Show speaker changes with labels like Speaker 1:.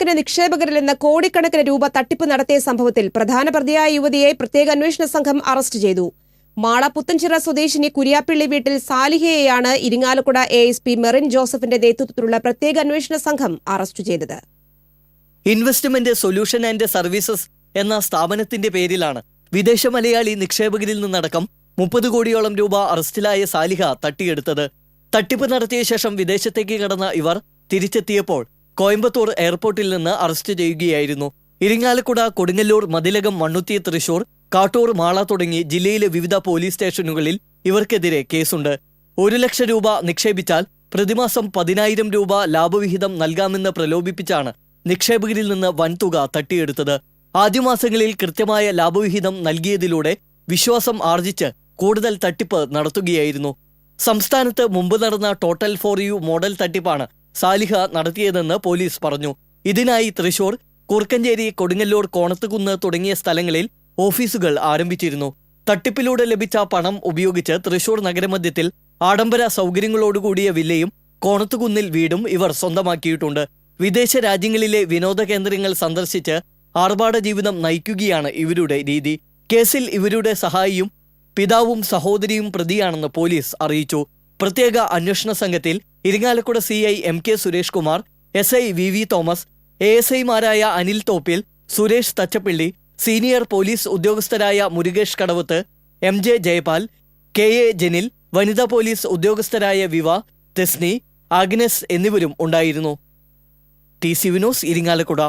Speaker 1: നൂറുകണക്കിന് നിക്ഷേപകരിൽ നിന്ന് കോടിക്കണക്കിന് രൂപ തട്ടിപ്പ് നടത്തിയ സംഭവത്തിൽ പ്രധാന പ്രതിയായ യുവതിയെ പ്രത്യേക അന്വേഷണ സംഘം അറസ്റ്റ് ചെയ്തു. മാള പുത്തൻചിറ സ്വദേശിനി കുര്യാപ്പിള്ളി വീട്ടിൽ സാലിഹയെയാണ് Irinjalakuda A S P Merin ജോസഫിന്റെ നേതൃത്വത്തിലുള്ള പ്രത്യേക അന്വേഷണ സംഘം അറസ്റ്റ് ചെയ്തത്.
Speaker 2: ഇൻവെസ്റ്റ്മെന്റ് സൊല്യൂഷൻ ആൻഡ് സർവീസസ് എന്ന സ്ഥാപനത്തിന്റെ പേരിലാണ് വിദേശ മലയാളി നിക്ഷേപകരിൽ നിന്നടക്കം മുപ്പത് കോടിയോളം രൂപ അറസ്റ്റിലായ സാലിഹ തട്ടിയെടുത്തത്. തട്ടിപ്പ് നടത്തിയ ശേഷം വിദേശത്തേക്ക് കടന്ന ഇവർ തിരിച്ചെത്തിയപ്പോൾ കോയമ്പത്തൂർ എയർപോർട്ടിൽ നിന്ന് അറസ്റ്റ് ചെയ്യുകയായിരുന്നു. ഇരിങ്ങാലക്കുട കൊടുങ്ങല്ലൂർ മതിലകം മണ്ണുത്തി തൃശൂർ കാട്ടൂർ മാള തുടങ്ങി ജില്ലയിലെ വിവിധ പോലീസ് സ്റ്റേഷനുകളിൽ ഇവർക്കെതിരെ കേസുണ്ട്. ഒരു ലക്ഷം രൂപ നിക്ഷേപിച്ചാൽ പ്രതിമാസം പതിനായിരം രൂപ ലാഭവിഹിതം നൽകാമെന്ന് പ്രലോഭിപ്പിച്ചാണ് നിക്ഷേപകരിൽ നിന്ന് വൻതുക തട്ടിയെടുത്തത്. ആദ്യമാസങ്ങളിൽ കൃത്യമായ ലാഭവിഹിതം നൽകിയതിലൂടെ വിശ്വാസം ആർജിച്ച് കൂടുതൽ തട്ടിപ്പ് നടത്തുകയായിരുന്നു. സംസ്ഥാനത്ത് മുമ്പ് നടന്ന ടോട്ടൽ ഫോർ യു മോഡൽ തട്ടിപ്പാണ് സാലിഹ നടത്തിയതെന്ന് പോലീസ് പറഞ്ഞു. ഇതിനായി തൃശൂർ കുറുക്കഞ്ചേരി കൊടുങ്ങല്ലൂർ കോണത്തുകുന്ന് തുടങ്ങിയ സ്ഥലങ്ങളിൽ ഓഫീസുകൾ ആരംഭിച്ചിരുന്നു. തട്ടിപ്പിലൂടെ ലഭിച്ച പണം ഉപയോഗിച്ച് തൃശൂർ നഗരമധ്യത്തിൽ ആഡംബര സൗകര്യങ്ങളോടുകൂടിയ വില്ലയും കോണത്തുകുന്നിൽ വീടും ഇവർ സ്വന്തമാക്കിയിട്ടുണ്ട്. വിദേശ രാജ്യങ്ങളിലെ വിനോദ കേന്ദ്രങ്ങൾ സന്ദർശിച്ച് ആർഭാട ജീവിതം നയിക്കുകയാണ് ഇവരുടെ രീതി. കേസിൽ ഇവരുടെ സഹായിയും പിതാവും സഹോദരിയും പ്രതിയാണെന്ന് പോലീസ് അറിയിച്ചു. പ്രത്യേക അന്വേഷണ സംഘത്തിൽ Irinjalakuda C I M K Suresh Kumar S I V V Thomas A S ഐമാരായ Anil Thoppil Suresh Thachappilly senior police ഉദ്യോഗസ്ഥരായ Murukesh Kadavath M J Jayapal K A Janil വനിതാ പോലീസ് ഉദ്യോഗസ്ഥരായ വിവ തെസ്നി ആഗ്നസ് എന്നിവരും ഉണ്ടായിരുന്നു. T C Vinos Irinjalakuda.